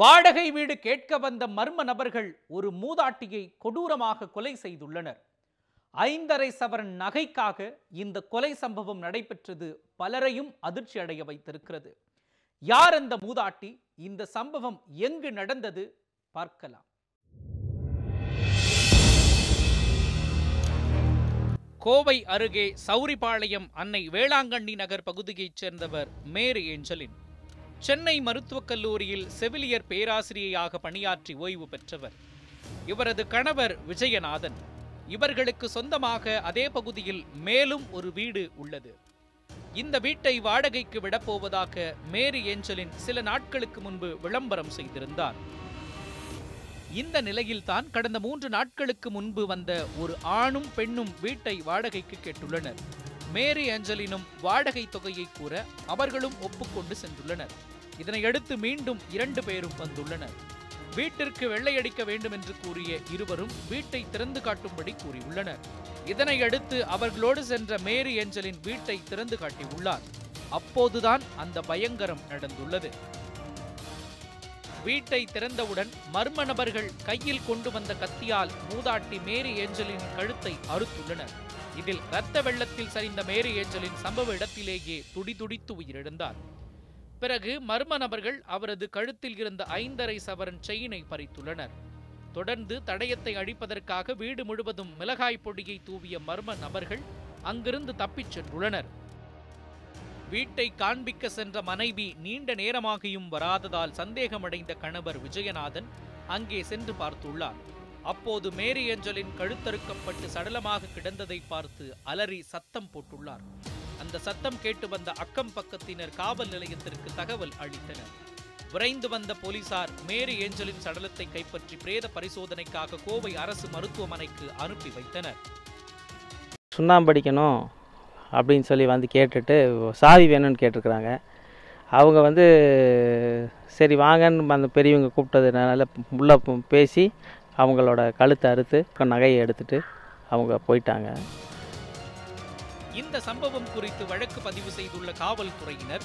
வாடகை வீடு கேட்க வந்த மர்ம நபர்கள் ஒரு மூதாட்டியை கொடூரமாக கொலை செய்துள்ளனர். ஐந்தரை சவரன் நகைக்காக இந்த கொலை சம்பவம் நடைபெற்றது பலரையும் அதிர்ச்சி அடைய வைத்திருக்கிறது. யார் அந்த மூதாட்டி? இந்த சம்பவம் எங்கு நடந்தது? பார்க்கலாம். கோவை அருகே சௌரிபாளையம் அன்னை வேளாங்கண்ணி நகர் பகுதியைச் சேர்ந்தவர் மேரி ஏஞ்சலின். சென்னை மருத்துவக் கல்லூரியில் செவிலியர் பேராசிரியையாக பணியாற்றி ஓய்வு பெற்றவர். இவரது கணவர் விஜயநாதன். இவர்களுக்கு சொந்தமாக அதே பகுதியில் மேலும் ஒரு வீடு உள்ளது. இந்த வீட்டை வாடகைக்கு விடப்போவதாக மேரி ஏஞ்சலின் சில நாட்களுக்கு முன்பு விளம்பரம் செய்திருந்தார். இந்த நிலையில்தான் கடந்த மூன்று நாட்களுக்கு முன்பு வந்த ஒரு ஆணும் பெண்ணும் வீட்டை வாடகைக்கு கேட்டுள்ளனர். மேரி ஏஞ்சலினும் வாடகை தொகையை கூற அவர்களும் ஒப்புக்கொண்டு சென்றுள்ளனர். இதனையடுத்து மீண்டும் இரண்டு பேரும் வந்துள்ளனர். வீட்டிற்கு வெள்ளையடிக்க வேண்டும் என்று கூறிய இருவரும் வீட்டை திறந்து காட்டும்படி கூறியுள்ளனர். இதனையடுத்து அவர்களோடு சென்ற மேரி ஏஞ்சலின் வீட்டை திறந்து காட்டியுள்ளார். அப்போதுதான் அந்த பயங்கரம் நடந்துள்ளது. வீட்டை திறந்தவுடன் மர்ம நபர்கள் கையில் கொண்டு வந்த கத்தியால் மூதாட்டி மேரி ஏஞ்சலின் கழுத்தை அறுத்துள்ளனர். இதில் இரத்த வெள்ளத்தில் சரிந்த மேரி ஏஞ்சலின் சம்பவ இடத்திலேயே துடிதுடித்து உயிரிழந்தார். பிறகு மர்ம நபர்கள் அவரது கழுத்தில் இருந்த ஐந்தரை சவரன் செயினை பறித்துள்ளனர். தொடர்ந்து தடயத்தை அழிப்பதற்காக வீடு முழுவதும் மிளகாய் பொடியை தூவிய மர்ம நபர்கள் அங்கிருந்து தப்பிச் சென்றுள்ளனர். வீட்டை காண்பிக்க சென்ற மனைவி நீண்ட நேரமாகியும் வராததால் சந்தேகமடைந்த கணவர் விஜயநாதன் அங்கே சென்று பார்த்துள்ளார். அப்போது மேரி ஏஞ்சலின் கழுத்தறுக்கப்பட்டு சடலமாக கிடந்ததை பார்த்து அலறி சத்தம் போட்டுள்ளார். அந்த சத்தம் கேட்டு வந்த அக்கம் பக்கத்தினர் காவல் நிலையத்திற்கு தகவல் அளித்தனர். விரைந்து வந்த போலீசார் மேரி ஏஞ்சலின் சடலத்தை கைப்பற்றி பிரேத பரிசோதனைக்காக கோவை அரசு மருத்துவமனைக்கு அனுப்பி வைத்தனர். சுண்ணாம்படிக்கணும் அப்படின்னு சொல்லி வந்து கேட்டுட்டு சாவி வேணும்னு கேட்டிருக்கிறாங்க. அவங்க வந்து சரி வாங்கன்னு அந்த பெரியவங்க கூப்பிட்டதுனால உள்ள பேசி அவங்களோட கழுத்தை அறுத்து நகையை எடுத்துட்டு அவங்க போயிட்டாங்க. இந்த சம்பவம் குறித்து வழக்கு பதிவு செய்துள்ள காவல்துறையினர்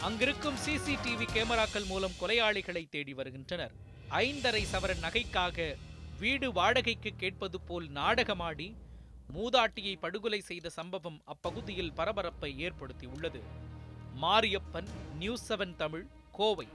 அங்கிருக்கும் சிசிடிவி கேமராக்கள் மூலம் கொலையாளிகளை தேடி வருகின்றனர். ஐந்தரை சவரன் நகைக்காக வீடு வாடகைக்கு கேட்பது போல் நாடகமாடி மூதாட்டியை படுகொலை செய்த சம்பவம் அப்பகுதியில் பரபரப்பை ஏற்படுத்தியுள்ளது. Mariyappan news seven Tamil Kovai.